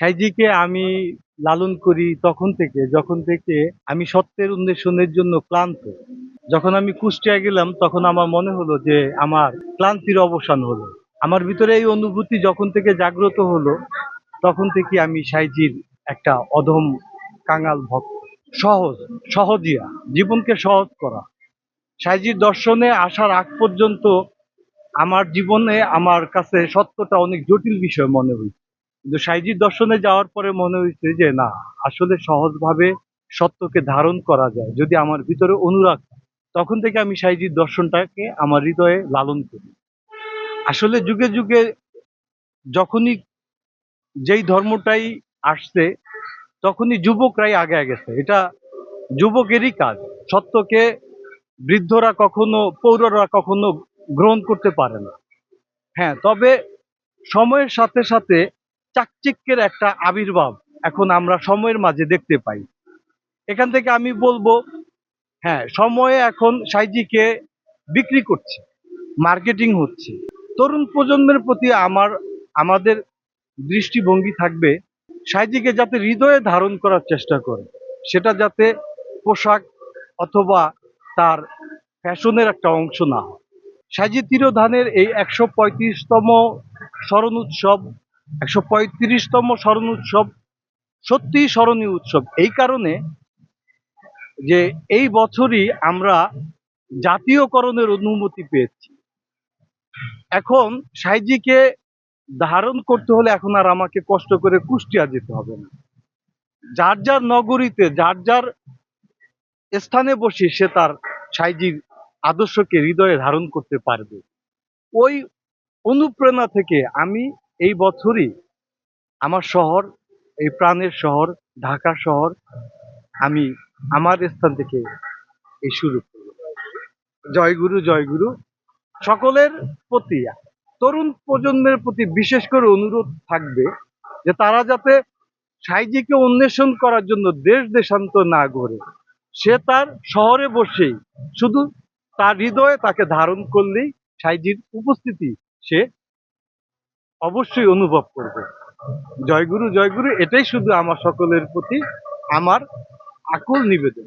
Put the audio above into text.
সাইজিকে আমি লালন করি তখন থেকে, যখন থেকে আমি সত্যের উন্বেষণের জন্য ক্লান্ত। যখন আমি কুষ্টিয়া গেলাম, তখন আমার মনে হলো যে আমার ক্লান্তির অবসান হলো। আমার ভিতরে এই অনুভূতি যখন থেকে জাগ্রত হলো, তখন থেকে আমি সাইজির একটা অধম কাঙাল ভক্ত। সহজ, সহজিয়া, জীবনকে সহজ করা। সাইজির দর্শনে আসার আগ পর্যন্ত আমার জীবনে আমার কাছে সত্যটা অনেক জটিল বিষয় মনে হয়েছে। কিন্তু সাইজির দর্শনে যাওয়ার পরে মনে হয়েছে যে, না, আসলে সহজভাবে সত্যকে ধারণ করা যায়। যদি আমার ভিতরে অনুরাগ। তখন থেকে আমি সাইজির দর্শনটাকে আমার হৃদয়ে লালন করি। আসলে যুগে যুগে যখনই যেই ধর্মটাই আসছে, তখনই যুবকরাই আগে গেছে। এটা যুবকেরই কাজ। সত্যকে বৃদ্ধরা কখনো, পৌররা কখনো গ্রহণ করতে পারে না। হ্যাঁ তবে সময়ের সাথে সাথে চাকচিক্যের একটা আবির্ভাব এখন আমরা সময়ের মাঝে দেখতে পাই। এখান থেকে আমি বলব হ্যাঁ সময়ে এখন সাইজিকে বিক্রি করছে, মার্কেটিং হচ্ছে। তরুণ প্রজন্মের প্রতি আমার, আমাদের দৃষ্টিভঙ্গি থাকবে সাইজিকে যাতে হৃদয়ে ধারণ করার চেষ্টা করে, সেটা যাতে পোশাক অথবা তার ফ্যাশনের একটা অংশ না হয়। সাইজি তিরোধানের এই একশো পঁয়ত্রিশতম স্মরণ উৎসব একশো পঁয়ত্রিশতম স্মরণ উৎসব। সত্যিই স্মরণীয় উৎসব। এই কারণে যে এই বছরই আমরা জাতীয়করণের অনুমতি পেয়েছি। এখন সাইজিকে ধারণ করতে হলে এখন আর আমাকে কষ্ট করে কুষ্টিয়া যেতে হবে না। যার যার নগরীতে, যার যার স্থানে বসে সে তার সাইজির আদর্শকে হৃদয়ে ধারণ করতে পারবে। ওই অনুপ্রেরণা থেকে আমি এই বছরই আমার শহর, এই প্রাণের শহর ঢাকা শহর, আমি আমার স্থান থেকে এই শুরু করব জয়গুরু জয়গুরু সকলের প্রতি, তরুণ প্রজন্মের প্রতি বিশেষ করে অনুরোধ থাকবে যে তারা যাতে সাইজিকে অন্বেষণ করার জন্য দেশ দেশান্তর না ঘোরে সে তার শহরে বসেই, শুধু তার হৃদয়ে তাকে ধারণ করলেই সাইজির উপস্থিতি সে অবশ্যই অনুভব করবে। জয়গুরু জয়গুরু এটাই শুধু আমার সকলের প্রতি আমার আকুল নিবেদন।